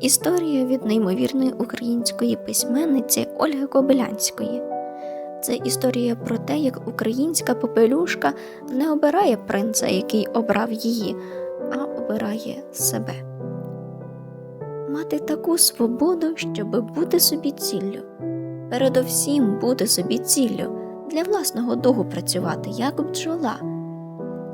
Історія від неймовірної української письменниці Ольги Кобилянської. Це історія про те, як українська попелюшка не обирає принца, який обрав її, а обирає себе. Мати таку свободу, щоб бути собі ціллю. Передовсім бути собі ціллю, для власного догу працювати, як бджола,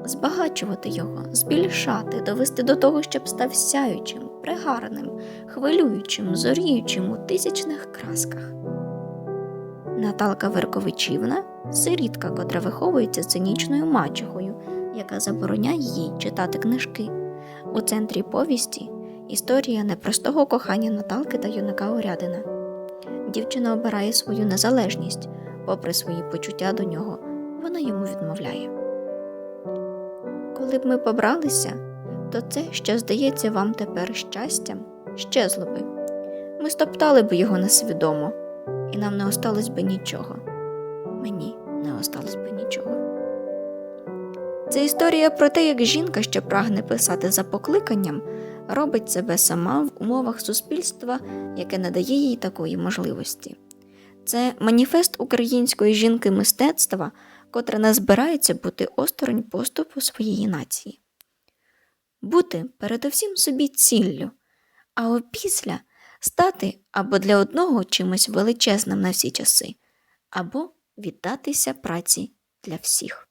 збагачувати його, збільшати, довести до того, щоб став сяючим, пригарним, хвилюючим, зоріючим у тисячних красках. Наталка Верковичівна сирітка, котра виховується цинічною мачехою, яка забороняє їй читати книжки. У центрі повісті історія непростого кохання Наталки та юнака Орядина. Дівчина обирає свою незалежність, попри свої почуття до нього, вона йому відмовляє. Коли б ми побралися, то це, що здається вам тепер щастям, щезло би. Ми стоптали б його несвідомо, і нам не осталось би нічого. Мені не осталось би нічого. Це історія про те, як жінка, що прагне писати за покликанням, робить себе сама в умовах суспільства, яке не дає їй такої можливості. Це маніфест української жінки мистецтва, котра не збирається бути осторонь поступу своєї нації. Бути передовсім собі ціллю, а опісля стати або для одного чимось величезним на всі часи, або віддатися праці для всіх.